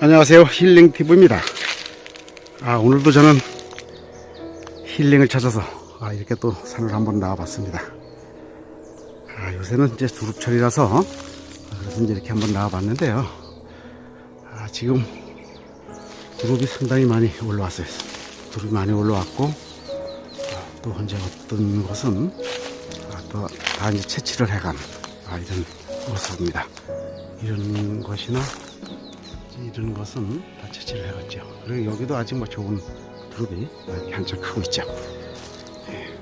안녕하세요. 힐링TV입니다. 아, 오늘도 저는 힐링을 찾아서 아, 이렇게 또 산을 한번 나와봤습니다. 아, 요새는 이제 두릅철이라서 아, 그래서 이제 이렇게 한번 나와봤는데요. 아, 지금 두릅이 상당히 많이 올라왔어요. 두릅이 많이 올라왔고 아, 또 현재 어떤 것은 아, 또다 이제 채취를 해간 아, 이런 모습입니다. 이런 것이나 이런 것은 다 채취를 해갔죠. 그리고 여기도 아직 뭐 좋은 두릅이 이렇게 한참 크고 있죠. 예.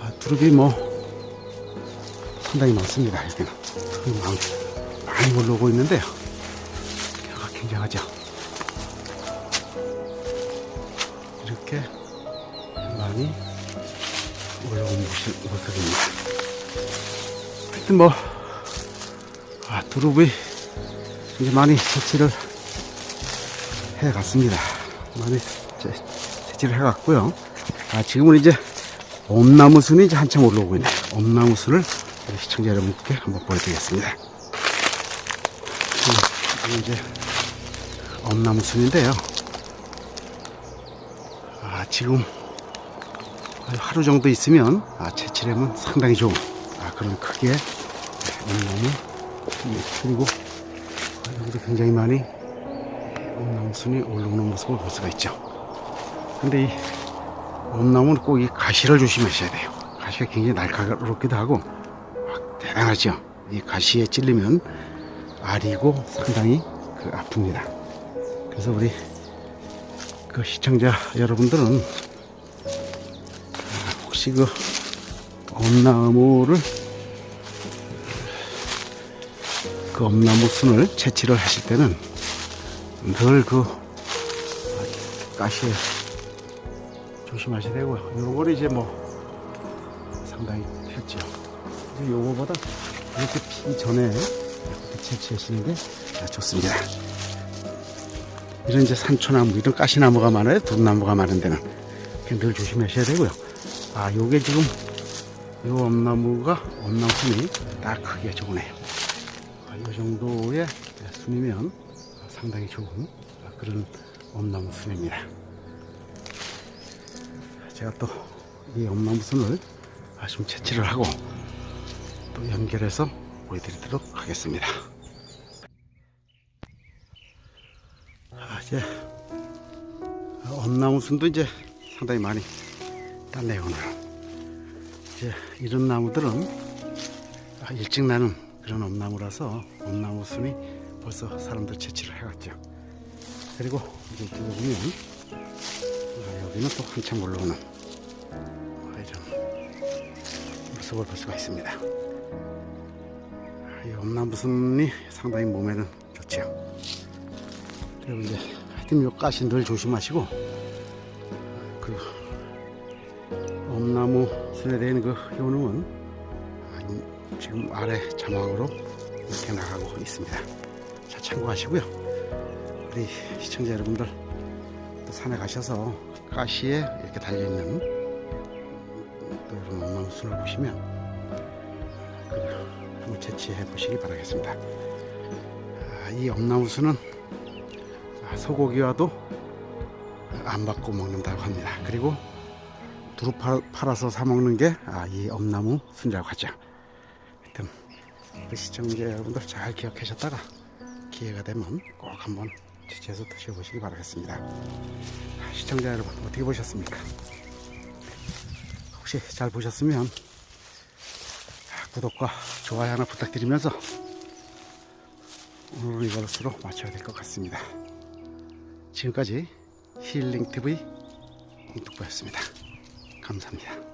아, 두릅이 뭐 상당히 많습니다. 여기는 두릅이 많, 많이 올라오고 있는데요. 여가 굉장하죠. 이렇게 많이 올라온 모습, 모습입니다. 하여튼 뭐 아, 두릅이 이제 많이 채취를 해 갔습니다. 많이 채, 채취를 해 갔고요. 아, 지금은 이제 엄나무 순이 이제 한참 올라오고 있네요. 엄나무 순을 시청자 여러분께 한번 보여드리겠습니다. 음, 이제 엄나무 순인데요. 아, 지금 하루 정도 있으면 아, 채취를 하면 상당히 좋은 아, 그런 크기의 엄나무 예, 그리고 여기도 굉장히 많이 엄나무순이 올라오는 모습을 볼 수가 있죠. 근데 이 엄나무는 꼭 이 가시를 조심하셔야 돼요. 가시가 굉장히 날카롭기도 하고 막 대단하죠. 이 가시에 찔리면 알이고 상당히 그 아픕니다. 그래서 우리 그 시청자 여러분들은 아, 혹시 그 엄나무를 그 엄나무 순을 채취를 하실 때는 늘 그 가시에 조심하셔야 되고요. 요거는 이제 뭐 상당히 했죠. 이제 요거보다 이렇게 피기 전에 이렇게 채취하시는 게 좋습니다. 이런 이제 산초나무, 이런 가시나무가 많아요. 두나무가 많은 데는 늘 조심하셔야 되고요. 아, 요게 지금 요 엄나무가 엄나무 순이 딱 크게 좋으네요. 아, 이 정도의 순이면 상당히 좋은 그런 엄나무 순입니다. 제가 또 이 엄나무 순을 좀 채취를 하고 또 연결해서 보여드리도록 하겠습니다. 아, 이제 엄나무 순도 이제 상당히 많이 땄네요 오늘. 이제 이런 나무들은 아, 일찍 나는 그런 엄나무라서 엄나무 순이 벌써 사람들 채취를 해갔죠. 그리고 이제 이쪽에 보면 아, 여기는 또 한참 올라오는 아, 이런 모습을 볼 수가 있습니다. 아, 이 엄나무 순이 상당히 몸에는 좋죠. 그리고 이제 하여튼 요 가시 늘 조심하시고 그 엄나무 순에 대한 그 효능은 아, 지금 아래 자막으로 이렇게 나가고 있습니다. 자, 참고하시고요. 우리 시청자 여러분들 또 산에 가셔서 가시에 이렇게 달려있는 또 이런 순을 보시면 그 한번 채취해 보시기 바라겠습니다. 아, 이 엄나무 순은 아, 소고기와도 안 받고 먹는다고 합니다. 그리고 팔- 팔아서 사 먹는 게 이 엄나무 순이라고 하죠. 우리 시청자 여러분들 잘 기억하셨다가 기회가 되면 꼭 한번 채취해서 드셔보시기 바라겠습니다. 아, 시청자 여러분 어떻게 보셨습니까? 혹시 잘 보셨으면 아, 구독과 좋아요 하나 부탁드리면서 오늘은 이것으로 마쳐야 될 것 같습니다. 지금까지 힐링TV 홍특보였습니다. 감사합니다.